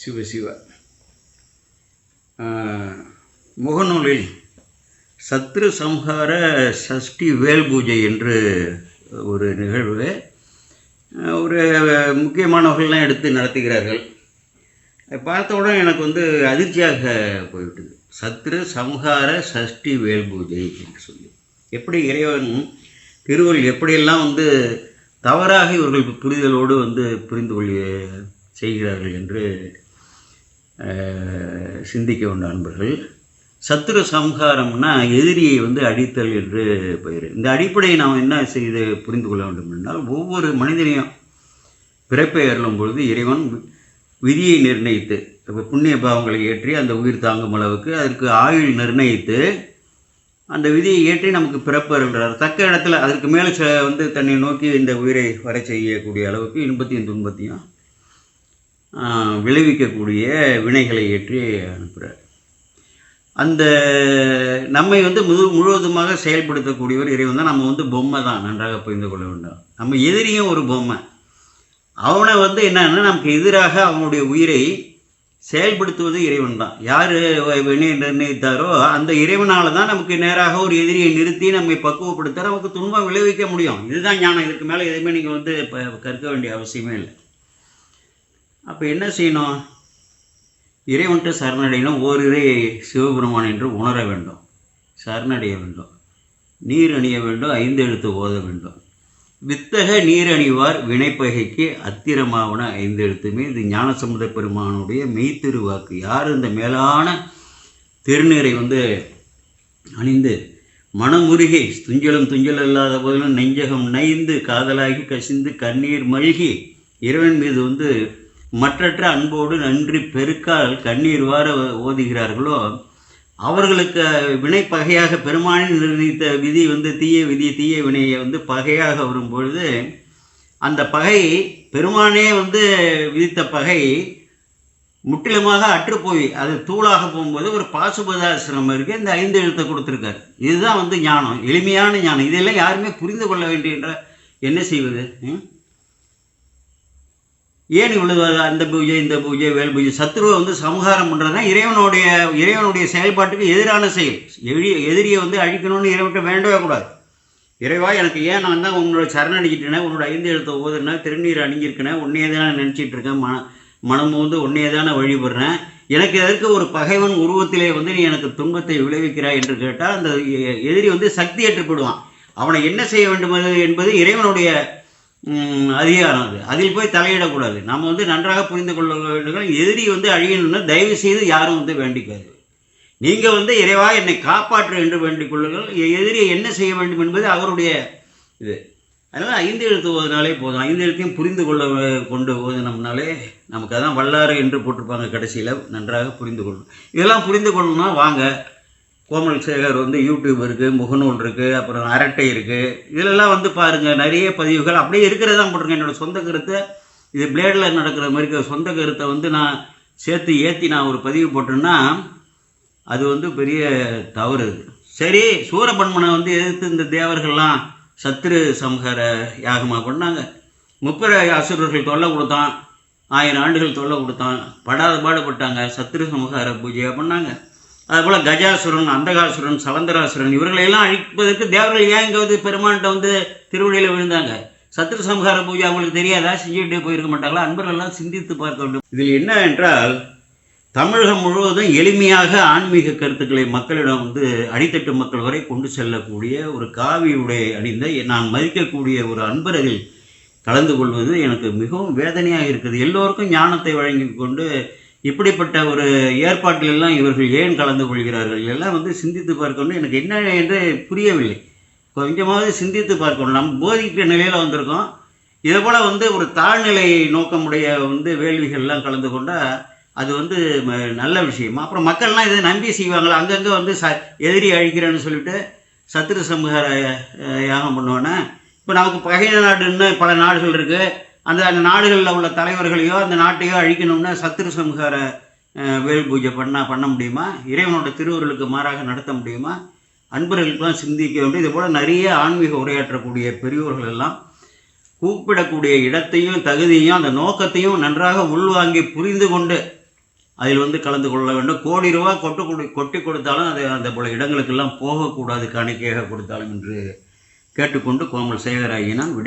சிவ சிவ. முகநூலில் சத்ரு சம்ஹார சஷ்டி வேல் பூஜை என்று ஒரு நிகழ்வு. ஒரு முக்கியமானவர்கள்லாம் எடுத்து நடத்துகிறார்கள். அதை பார்த்த உடனே எனக்கு வந்து அதிர்ச்சியாக போய்விட்டது. சத்ரு சம்ஹார சஷ்டி வேல் பூஜை என்று சொல்லி. எப்படி இறைவன் திருவள்ளுவர் எப்படியெல்லாம் வந்து தவறாக இவர்கள் புரிதலோடு வந்து புரிந்து கொள்ள செய்கிறார்கள் என்று சிந்திக்க வேண்டும் நண்பர்கள் சத்துரு சம்ஹாரம்னா எதிரியை வந்து அடித்தல் என்று பெயர். இந்த அடிப்படையை நாம் என்ன செய்து புரிந்து கொள்ள வேண்டும் என்றால் ஒவ்வொரு மனிதனையும் பிறப்பை அருளும் பொழுது இறைவன் விதியை நிர்ணயித்து இப்போ புண்ணிய பாவங்களை ஏற்றி அந்த உயிர் தாங்கும் அளவுக்கு அதற்கு ஆயுள் நிர்ணயித்து அந்த விதியை ஏற்றி நமக்கு பிறப்பு தக்க இடத்துல அதற்கு மேலே வந்து தன்னை நோக்கி இந்த உயிரை வர செய்யக்கூடிய அளவுக்கு இன்பத்தையும் துன்பத்தையும் விளைவிக்கக்கூடிய வினைகளை ஏற்றி அனுப்புகிறார் அந்த நம்மை வந்து முழு முழுவதுமாக செயல்படுத்தக்கூடியவர் இறைவன் தான். நம்ம வந்து பொம்மை தான் நன்றாக புரிந்து கொள்ள வேண்டும். நம்ம எதிரியும் ஒரு பொம்மை. அவனை வந்து என்னன்னா நமக்கு எதிராக அவனுடைய உயிரை செயல்படுத்துவது இறைவன் தான். யார் வினை நிர்ணயித்தாரோ அந்த இறைவனால் தான் நமக்கு நேராக ஒரு எதிரியை நிறுத்தி நம்மை பக்குவப்படுத்த நமக்கு துன்பம் விளைவிக்க முடியும். இதுதான் ஞானம். இதுக்கு மேலே எதுவுமே நீங்கள் வந்து இப்போ கற்க வேண்டிய அவசியமே இல்லை. அப்போ என்ன செய்யணும்? இறைவன்ட்டு சரணடையணும். ஓரிரை சிவபெருமான் என்று உணர வேண்டும். சரணடைய வேண்டும். நீர் அணிய வேண்டும். ஐந்து எழுத்து ஓத வேண்டும். வித்தக நீர் அணிவார் வினைப்பகைக்கு அத்திரமாவன ஐந்து எழுத்துமே இது ஞானசமுத பெருமானுடைய மெய்த்திருவாக்கு யார் இந்த மேலான திருநீரை வந்து அணிந்து மனமுருகி துஞ்சலும் துஞ்சல் இல்லாத போதிலும் நெஞ்சகம் நைந்து காதலாகி கசிந்து கண்ணீர் மல்கி இறைவன் மீது வந்து மற்றற்ற அன்போடு நன்றி பெருக்கால் கண்ணீர் வார ஓதுகிறார்களோ அவர்களுக்கு வினை பகையாக பெருமானை நிர்ணயித்த விதி வந்து தீய விதி தீய வினையை வந்து பகையாக வரும்பொழுது அந்த பகை பெருமானே வந்து விதித்த பகை முற்றிலுமாக அற்றுப்போய் அது தூளாக போகும்போது ஒரு பாசுபதாசிரமம் இருக்கு இந்த ஐந்து எழுத்தை கொடுத்துருக்காரு இதுதான் வந்து ஞானம் எளிமையான ஞானம் இதெல்லாம் யாருமே புரிந்து கொள்ள வேண்டிய என்ன செய்வது ம்? ஏன் இவ்வளவு அந்த பூஜை இந்த பூஜை வேல் பூஜை? சத்ருவை வந்து சமகாரம் பண்ணுறதுனா இறைவனுடைய இறைவனுடைய செயல்பாட்டுக்கு எதிரான செயல். எதிரி எதிரியை வந்து அழிக்கணும்னு இறைவன்கிட்ட வேண்டவே கூடாது. இறைவா எனக்கு ஏன் நான் தான் உன்னோட சரணடிக்கிட்டேனே உன்னோட ஐந்து எழுத்த ஓதுனா திருநீர் அணிஞ்சிருக்கேன் உன்னையே தானே நினச்சிட்டு இருக்கேன் மன மனம் வந்து உன்னையே தானே வழிபடுறேன். எனக்கு எதற்கு ஒரு பகைவன் உருவத்திலே வந்து நீ எனக்கு துன்பத்தை விளைவிக்கிறாய் என்று கேட்டால் அந்த எதிரி வந்து சக்தி போடுவான் அவனை என்ன செய்ய வேண்டும் என்பது இறைவனுடைய அதிகாரம் அது. அதில் போய் தலையிடக்கூடாது. நம்ம வந்து நன்றாக புரிந்து கொள்ள வேண்டும் எதிரி வந்து அழியணும்னா தயவு செய்து யாரும் வந்து வேண்டிக்காது. நீங்கள் வந்து இறைவா என்னை காப்பாற்று என்று வேண்டிக் கொள்ளுங்கள். எதிரியை என்ன செய்ய வேண்டும் என்பது அவருடைய இது. அதனால் ஐந்து எழுத்து ஓதுனாலே போதும். ஐந்து எழுத்தையும் புரிந்து கொள்ள கொண்டு ஓதுனோம்னாலே நமக்கு அதான் வல்லாறு என்று போட்டிருப்பாங்க கடைசியில். நன்றாக புரிந்து கொள்ளணும் இதெல்லாம் புரிந்து கொள்ளணும்னா வாங்க. கோமல் சேகர் வந்து யூடியூப் இருக்குது முகநூல் இருக்குது அப்புறம் அரட்டை இருக்குது இதிலெல்லாம் வந்து பாருங்கள் நிறைய பதிவுகள் அப்படியே இருக்கிறதா போட்டிருக்கேன். என்னோடய சொந்த கருத்தை இது பிளேடில் நடக்கிற மாதிரி இருக்கிற சொந்த கருத்தை வந்து நான் சேர்த்து ஏற்றி நான் ஒரு பதிவு போட்டேன்னா அது வந்து பெரிய தவறு அது சரி சூரபன்மனை வந்து எதிர்த்து இந்த தேவர்கள்லாம் சத்ரு சம்ஹார யாகமாக பண்ணாங்க முப்பர அசுரர்கள் தொல்லை கொடுத்தான் ஆயிரம் ஆண்டுகள் தொல்லை கொடுத்தான் படாத பாடுபட்டாங்க சத்ரு சம்ஹார பூஜையாக பண்ணாங்க. அதுபோல் கஜாசுரன் அந்தகாசுரன் சலந்தராசுரன் இவர்களையெல்லாம் அழிப்பதற்கு தேவர்கள் ஏன் இங்கே வந்து பெருமான்கிட்ட வந்து திருவடியில் விழுந்தாங்க? சத்ரு சம்ஹார பூஜை அவங்களுக்கு தெரியாதா? செஞ்சுக்கிட்டே போயிருக்க மாட்டாங்களா? அன்பர்களெல்லாம் சிந்தித்து பார்க்க வேண்டும். இதில் என்ன என்றால் தமிழகம் முழுவதும் எளிமையாக ஆன்மீக கருத்துக்களை மக்களிடம் வந்து அடித்தட்டு மக்கள் வரை கொண்டு செல்லக்கூடிய ஒரு காவி உடை அணிந்த நான் மதிக்கக்கூடிய ஒரு அன்பரதில் கலந்து கொள்வது எனக்கு மிகவும் வேதனையாக இருக்குது. எல்லோருக்கும் ஞானத்தை வழங்கி கொண்டு இப்படிப்பட்ட ஒரு ஏற்பாட்டிலெல்லாம் இவர்கள் ஏன் கலந்து கொள்கிறார்கள்? எல்லாம் வந்து சிந்தித்து பார்க்கணும். எனக்கு என்ன என்று புரியவில்லை. கொஞ்சமாவது சிந்தித்து பார்க்கணும். நம்ம போதிக்கிற நிலையில் வந்திருக்கோம். இதே போல் வந்து ஒரு தாழ்நிலை நோக்கமுடைய வந்து வேள்விகள்லாம் கலந்து கொண்டால் அது வந்து ம- நல்ல விஷயம். அப்புறம் மக்கள்லாம் இதை நம்பி செய்வாங்களா? அங்கங்கே வந்து ச எதிரி அழிக்கிறேன்னு சொல்லிட்டு சத்ரு சமூக யாகம் பண்ணுவானே இப்போ நமக்கு பகை நாடுன்னு பல நாடுகள் இருக்குது அந்த அந்த நாடுகளில் உள்ள தலைவர்களையோ அந்த நாட்டையோ அழிக்கணும்னா சத்ரு சம்ஹார வேல் பூஜை பண்ணால் பண்ண முடியுமா? இறைவனோட திருவுருளுக்கு மாறாக நடத்த முடியுமா? அன்பர்களுக்கெல்லாம் சிந்திக்க வேண்டும். இது போல் நிறைய ஆன்மீக உரையாற்றக்கூடிய பெரியோர்கள் எல்லாம் கூப்பிடக்கூடிய இடத்தையும் தகுதியையும் அந்த நோக்கத்தையும் நன்றாக உள்வாங்கி புரிந்து கொண்டு அதில் வந்து கலந்து கொள்ள வேண்டும். கோடி ரூபா கொட்டு கொடு கொட்டி கொடுத்தாலும் அது அந்த போல இடங்களுக்கெல்லாம் போகக்கூடாது காணிக்கையாக கொடுத்தாலும் என்று கேட்டுக்கொண்டு கோமல் சேகராயினால் விடை